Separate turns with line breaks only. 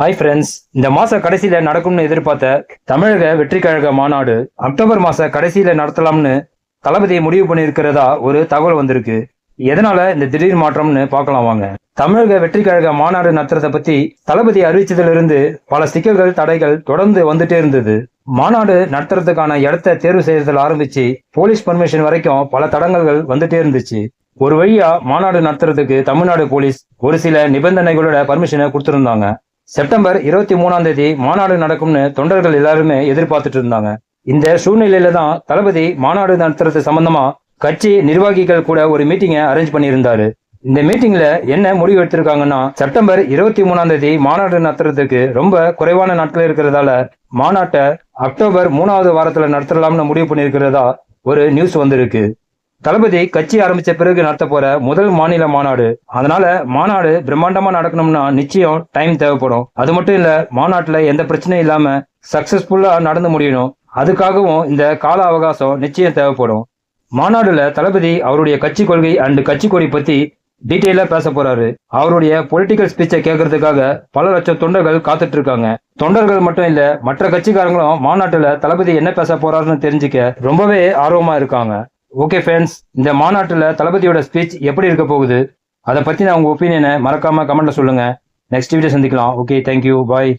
Hi friends இந்த மாச கடைசியில நடக்கும்னு எதிர்பார்த்த தமிழக வெற்றி கழக மாநாடு அக்டோபர் மாச கடைசியில நடத்தலாம்னு தளபதி முடிவு பண்ணியிருக்கிறதா ஒரு தகவல் வந்திருக்கு. எதனால இந்த திடீர் மாற்றம்னு பார்க்கலாம் வாங்க. தமிழக வெற்றி கழக மாநாடு நடத்துறத பத்தி தளபதி அறிவிச்சதுல இருந்து பல சிக்கல்கள் தடைகள் தொடர்ந்து வந்துட்டே இருந்தது. மாநாடு நடத்துறதுக்கான இடத்த தேர்வு செய்யறதுல ஆரம்பிச்சு போலீஸ் பர்மிஷன் வரைக்கும் பல தடங்கல்கள் வந்துட்டே இருந்துச்சு. ஒரு வழியா மாநாடு நடத்துறதுக்கு தமிழ்நாடு போலீஸ் ஒரு சில நிபந்தனைகளோட பர்மிஷனை கொடுத்திருந்தாங்க. செப்டம்பர் இருபத்தி மூணாம் தேதி மாநாடு நடக்கும்னு தொண்டர்கள் எல்லாருமே எதிர்பார்த்துட்டு இருந்தாங்க. இந்த சூழ்நிலையில தான் தளபதி மாநாடு நடத்துறது சம்பந்தமா கட்சி நிர்வாகிகள் கூட ஒரு மீட்டிங்கை அரேஞ்ச் பண்ணியிருந்தாரு. இந்த மீட்டிங்ல என்ன முடிவு எடுத்திருக்காங்கன்னா செப்டம்பர் இருபத்தி மூணாம் தேதி மாநாடு நடத்துறதுக்கு ரொம்ப குறைவான நாட்கள் இருக்கிறதால மாநாட்டை அக்டோபர் மூணாவது வாரத்துல நடத்தலாம்னு முடிவு பண்ணியிருக்கிறதா ஒரு நியூஸ் வந்திருக்கு. தளபதி கட்சி ஆரம்பிச்ச பிறகு நடத்த போற முதல் மாநில மாநாடு. அதனால மாநாடு பிரம்மாண்டமா நடக்கணும்னா நிச்சயம் டைம் தேவைப்படும். அது மட்டும் இல்ல மாநாட்டுல எந்த பிரச்சனையும் இல்லாம சக்சஸ்ஃபுல்லா நடந்து முடியணும். அதுக்காகவும் இந்த கால அவகாசம் நிச்சயம் தேவைப்படும். மாநாடுல தளபதி அவருடைய கட்சி கொள்கை அண்ட் கட்சி கொடி பத்தி டீட்டெயிலா பேச போறாரு. அவருடைய பொலிட்டிக்கல் ஸ்பீச்சை கேட்கறதுக்காக பல லட்சம் தொண்டர்கள் காத்துட்டு இருக்காங்க. தொண்டர்கள் மட்டும் இல்ல மற்ற கட்சிக்காரங்களும் மாநாட்டுல தளபதி என்ன பேச போறாருன்னு தெரிஞ்சுக்க ரொம்பவே ஆர்வமா இருக்காங்க. ஓகே ஃப்ரெண்ட்ஸ் இந்த மாநாட்டுல தளபதியோட ஸ்பீச் எப்படி இருக்க போகுது? அதை பத்தி நான் உங்க ஒப்பீனியனை மறக்காம கமெண்ட்ல சொல்லுங்க. நெக்ஸ்ட் வீடியோ சந்திக்கலாம். Okay thank you bye